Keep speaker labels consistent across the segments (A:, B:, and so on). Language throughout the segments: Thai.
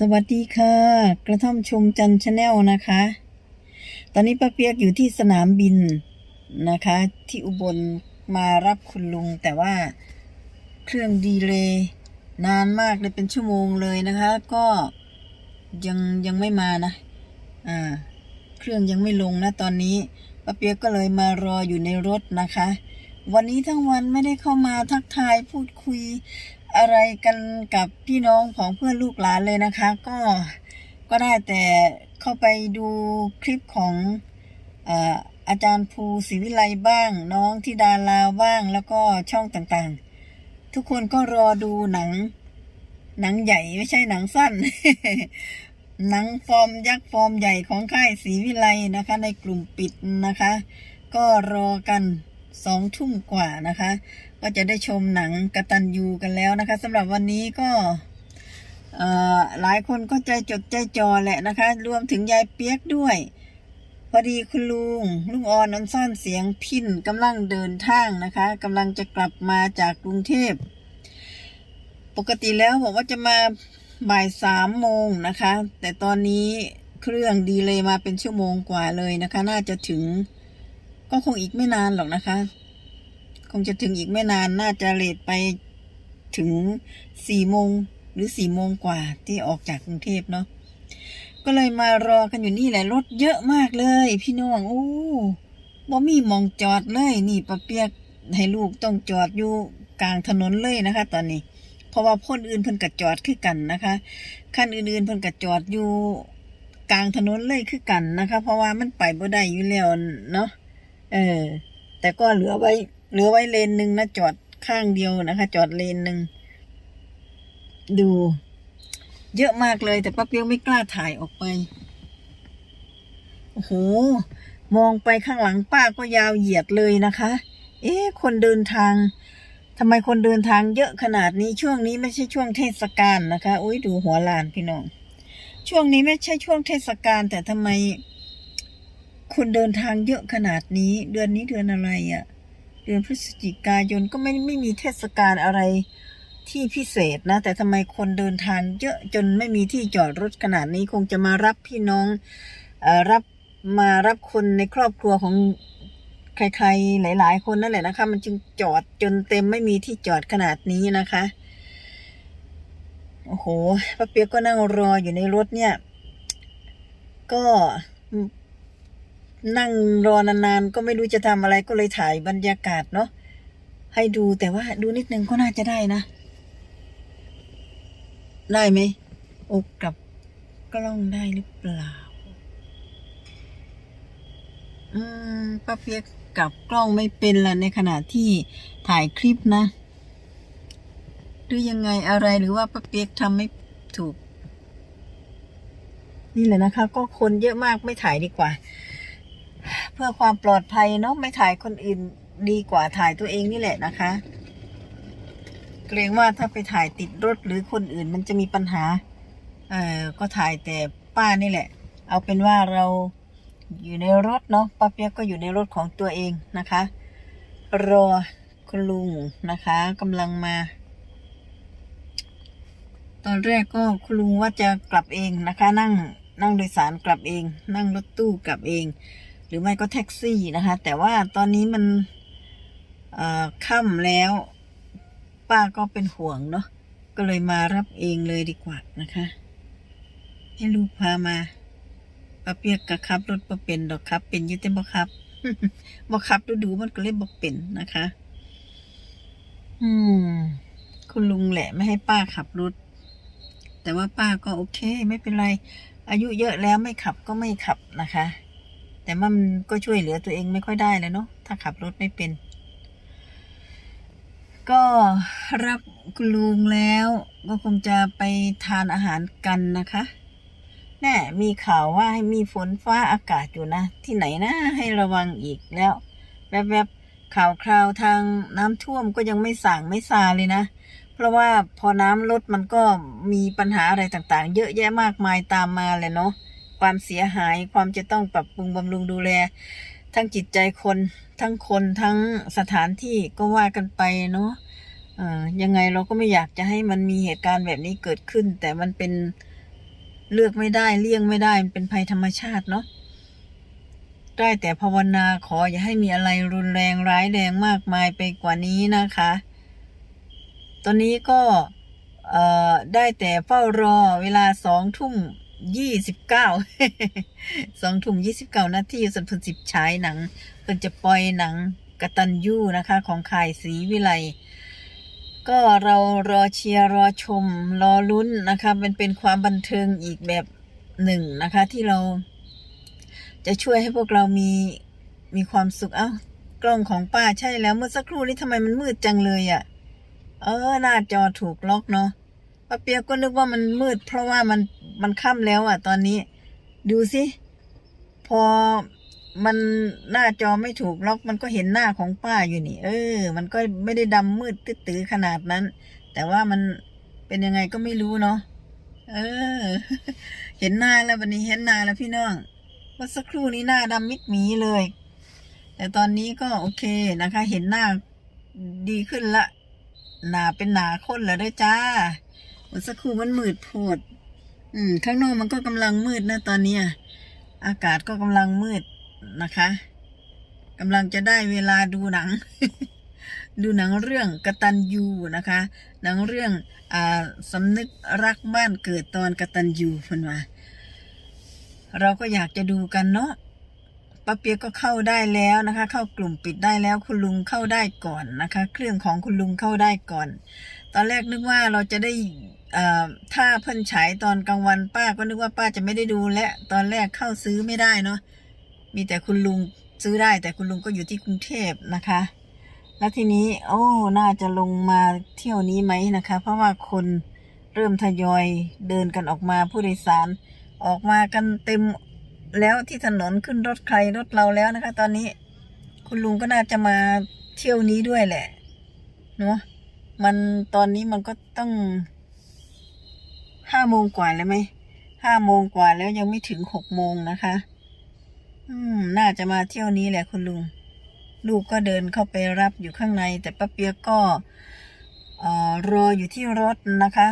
A: สวัสดีค่ะ กระท่อมชมจันชาแนลนะคะ ตอนนี้ป้าเปียกอยู่ที่สนามบินนะคะ ที่อุบลมารับคุณลุง แต่ว่าเครื่องดีเลย์นานมากเลยเป็นชั่วโมงเลยนะคะ ก็ยังยังไม่มานะ อ่า เครื่องยังไม่ลงนะตอนนี้ป้าเปียกก็เลยมารออยู่ในรถนะคะ วันนี้ทั้งวันไม่ได้เข้ามาทักทายพูดคุย อะไรกันกับพี่น้องของเพื่อนลูกหลานเลยนะคะ ก็ก็ได้แต่เข้าไปดูคลิปของออาจารย์ภูศรีวิไลบ้าง น้องที่ดาลาวบ้างแล้วก็ช่องต่างๆ ทุกคนก็รอดูหนัง หนังใหญ่ไม่ใช่หนังสั้น หนังฟอร์มยักษ์ฟอร์มใหญ่ของค่ายศรีวิไลนะคะ ในกลุ่มปิดนะคะ ก็รอกันสองทุ่มกว่านะคะ ก็จะได้ชมหนังกตันยูกันแล้วนะคะสำหรับวันนี้ก็หลายคนก็ใจจดใจจ่อแหละนะคะ รวมถึงยายเปียกด้วยพอดีคุณลุงลุงออนอันซ่อนเสียงพินกำลังเดินทางนะคะกำลังจะกลับมาจากกรุงเทพ ปกติแล้วบอกว่าจะมาบ่ายสามโมงนะคะ แต่ตอนนี้เครื่องดีเลยมาเป็นชั่วโมงกว่าเลยนะคะ น่าจะถึงก็คงอีกไม่นานหรอกนะคะ คงจะถึงอีกไม่นานน่าจะเลทไปถึงสี่โมงหรือสี่โมงกว่าที่ออกจากกรุงเทพเนาะก็เลยมารอกันอยู่นี่แหละรถเยอะมากเลย พี่น้องโอ้บ่มีมองจอดเลย นี่ปะเปียกให้ลูกต้องจอดอยู่กลางถนนเลยนะคะ ตอนนี้ เพราะว่าพ่นอื่นเพิ่นกัจอดคือกันนะคะขั้นอื่นๆเพิ่นกัจอดอยู่กลางถนนเลยคือกันนะคะ เพราะว่ามันไปบ่ได้อยู่แล้วเนาะเออ แต่ก็เหลือไว้ เหลือไว้เลนหนึ่งนะจอดข้างเดียวนะคะ จอดเลนหนึ่งดู เยอะมากเลยแต่ป้าเปียกไม่กล้าถ่ายออกไปโอ้โหมองไปข้างหลังป้าก็ยาวเหยียดเลยนะคะ เอ๊ะคนเดินทางทำไมคนเดินทางเยอะขนาดนี้ช่วงนี้ไม่ใช่ช่วงเทศกาลนะคะอุ้ยดูหัวลานพี่น้อง ช่วงนี้ไม่ใช่ช่วงเทศกาลแต่ทำไมคนเดินทางเยอะขนาดนี้ เดือนนี้เดือนอะไรอะ่ะ เดือนพฤศจิกายนก็ไม่ไม่มีเทศกาลอะไรที่พิเศษนะ แต่ทำไมคนเดินทางเยอะจนไม่มีที่จอดรถขนาดนี้คงจะมารับพี่น้องเออรับมารับคนในครอบครัวของใครๆ หลาย ๆ คนนั่นแหละนะคะ มันจึงจอดจนเต็มไม่มีที่จอดขนาดนี้นะคะโอ้โหป้าเปียกก็นั่งรออยู่ในรถเนี่ย ก็ นั่งรอนานๆก็ไม่รู้จะทำอะไรก็เลยถ่ายบรรยากาศเนาะให้ดูแต่ว่าดูนิดนึงก็น่าจะได้นะ ได้ไหมโอ้กลับกล้องได้หรือเปล่า อืมป้าเปียกกลับกล้องไม่เป็นละในขณะที่ถ่ายคลิปนะหรือยังไงอะไรหรือว่าป้าเปียกทำไม่ถูก นี่แหละนะคะ ก็คนเยอะมากไม่ถ่ายดีกว่า เพื่อความปลอดภัยเนาะไม่ถ่ายคนอื่นดีกว่าถ่ายตัวเองนี่แหละนะคะ เกรงว่าถ้าไปถ่ายติดรถหรือคนอื่นมันจะมีปัญหา เออก็ถ่ายแต่ป้านี่แหละ เอาเป็นว่าเราอยู่ในรถเนาะป้าเปียกก็อยู่ในรถของตัวเองนะคะ รอคุณลุงนะคะกำลังมา ตอนแรกก็คุณลุงว่าจะกลับเองนะคะ นั่งนั่งโดยสารกลับเอง นั่งรถตู้กลับเอง หรือไม่ก็แท็กซี่นะคะ แต่ว่าตอนนี้มันค่ำแล้ว ป้าก็เป็นห่วงเนาะก็เลยมารับเองเลยดีกว่านะคะ ให้ลูกพามาป้าเปียกกะขับ รถบ่เป็นดอกครับ เป็นยึดแต่บ่ขับบ่ขับดูดูมันก็เลยบ่เป็นนะคะ อืม คุณลุงแหละไม่ให้ป้าขับรถ แต่ว่าป้าก็โอเค ไม่เป็นไร อายุเยอะแล้วไม่ขับก็ไม่ขับนะคะ แต่มันก็ช่วยเหลือตัวเองไม่ค่อยได้เลยเนาะถ้าขับรถไม่เป็น ก็รับคุณลุงแล้วก็คงจะไปทานอาหารกันนะคะแน่มีข่าวว่าให้มีฝนฟ้าอากาศอยู่นะ ที่ไหนนะให้ระวังอีกแล้วแวบๆข่าวคราวทางน้ำท่วมก็ยังไม่สั่งไม่ซาเลยนะ เพราะว่าพอน้ำลดมันก็มีปัญหาอะไรต่างๆ เยอะแยะมากมายตามมาเลยเนาะ ความเสียหาย ความจะต้องปรับปรุงบำรุงดูแล ทั้งจิตใจคน ทั้งคนทั้งสถานที่ก็ว่ากันไปเนาะยังไงเราก็ไม่อยากจะให้มันมีเหตุการณ์แบบนี้เกิดขึ้น แต่มันเป็นเลือกไม่ได้เลี่ยงไม่ได้มันเป็นภัยธรรมชาติเนาะได้แต่ภาวนาขออย่าให้มีอะไรรุนแรงร้ายแรงมากมายไปกว่านี้นะคะ ตอนนี้ก็ได้แต่เฝ้ารอเวลาสองทุ่ม ยี่สิบเก้าสองทุ่มยี่สิบเก้านาทีสันเพิ่นสิบฉายหนัง เพิ่นจะปล่อยหนังกตันยูนะคะ ของข่ายสีวิไลก็เรารอเชียร์รอชม รอลุ้นนะคะมันเป็นความบันเทิงอีกแบบหนึ่งนะคะ ที่เรา จะช่วยให้พวกเรามีมีความสุขเอ้ากล้องของป้าใช่แล้วเมื่อสักครู่นี้ทำไมมันมืดจังเลยอะ่ะ เออหน้าจอถูกล็อกเนาะป้าเปียกก็นึกว่ามันมืด เพราะว่ามัน มันค่ำแล้วอะ่ะ ตอนนี้ ดูสิ พอมันหน้าจอไม่ถูกล็อกมันก็เห็นหน้าของป้าอยู่นี่ เออ มันก็ไม่ได้ดำมืดตื้อขนาดนั้น แต่ว่ามันเป็นยังไงก็ไม่รู้เนาะเออ เห็นหน้าแล้ววันนี้เห็นหน้าแล้วพี่น้องเมื่อสักครู่นี้หน้าดำมิดหมีเลย แต่ตอนนี้ก็โอเคนะคะ เห็นหน้าดีขึ้นละหนาเป็นหนาข้นแล้วด้วยจ้าเมื่อสักครู่มันมืดโพด อืม ข้างนอกมันก็กำลังมืดนะตอนเนี้ยอากาศก็กำลังมืดนะคะกำลังจะได้เวลาดูหนัง ดูหนังเรื่องกตันยูนะคะ หนังเรื่องอ่าสำนึกรักบ้านเกิดตอนกตันยูเพิ่นว่าเราก็อยากจะดูกันเนาะ ป้าเปียกก็เข้าได้แล้วนะคะ เข้ากลุ่มปิดได้แล้วคุณลุงเข้าได้ก่อนนะคะ เครื่องของคุณลุงเข้าได้ก่อน ตอนแรกนึกว่าเราจะได้เอ่อถ้าเพิ่นฉายตอนกลางวันป้าก็นึกว่าป้าจะไม่ได้ดูและตอนแรกเข้าซื้อไม่ได้เนาะมีแต่คุณลุงซื้อได้ แต่คุณลุงก็อยู่ที่กรุงเทพนะคะ แล้วทีนี้ โอ้น่าจะลงมาเที่ยวนี้ไหมนะคะ เพราะว่าคนเริ่มทยอยเดินกันออกมาผู้โดยสารออกมากันเต็ม แล้วที่ถนนขึ้นรถใครรถเราแล้วนะคะ ตอนนี้ คุณลุงก็น่าจะมาเที่ยวนี้ด้วยแหละเนาะมันตอนนี้มันก็ต้องห้าโมงกว่าแล้วไหมห้าโมงกว่าแล้วยังไม่ถึงหกโมงนะคะ อืม น่าจะมาเที่ยวนี้แหละคุณลุง ลูกก็เดินเข้าไปรับอยู่ข้างใน แต่ป้าเปียกก็เอ่อรออยู่ที่รถนะคะ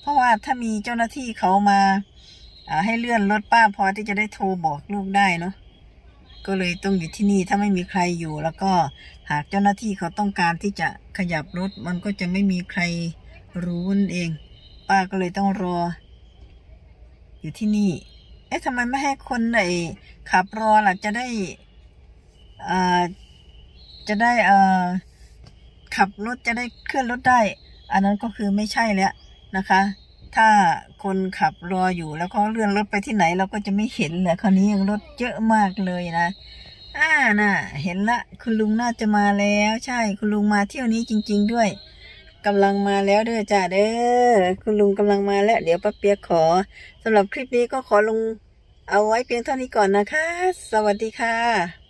A: เพราะว่าถ้ามีเจ้าหน้าที่เขามาอ่า ให้เลื่อนรถป้าพอที่จะได้โทรบอกลูกได้เนาะก็เลยต้องอยู่ที่นี่ถ้าไม่มีใครอยู่ แล้วก็หากเจ้าหน้าที่เขาต้องการที่จะขยับรถ มันก็จะไม่มีใครรู้นั่นเอง ป้าก็เลยต้องรอ อยู่ที่นี่ เอ๊ะทำไมไม่ให้คนไอ้ขับรอล่ะจะได้อ่าจะได้เอ่อขับรถจะได้เคลื่อนรถได้ อันนั้นก็คือไม่ใช่แล้วนะคะ ถ้าคนขับรออยู่แล้วเขาเลื่อนรถไปที่ไหนเราก็จะไม่เห็นแหละคราวนี้ยังรถเยอะมากเลยนะอ่าน่ะ เห็นละคุณลุงน่าจะมาแล้ว ใช่คุณลุงมาเที่ยวนี้จริง ๆ ด้วยกำลังมาแล้วเด้อจ้าเด้อคุณลุงกำลังมาแล้ว เดี๋ยวป้าเปียกขอสำหรับคลิปนี้ก็ขอลงเอาไว้เพียงเท่านี้ก่อนนะคะ สวัสดีค่ะ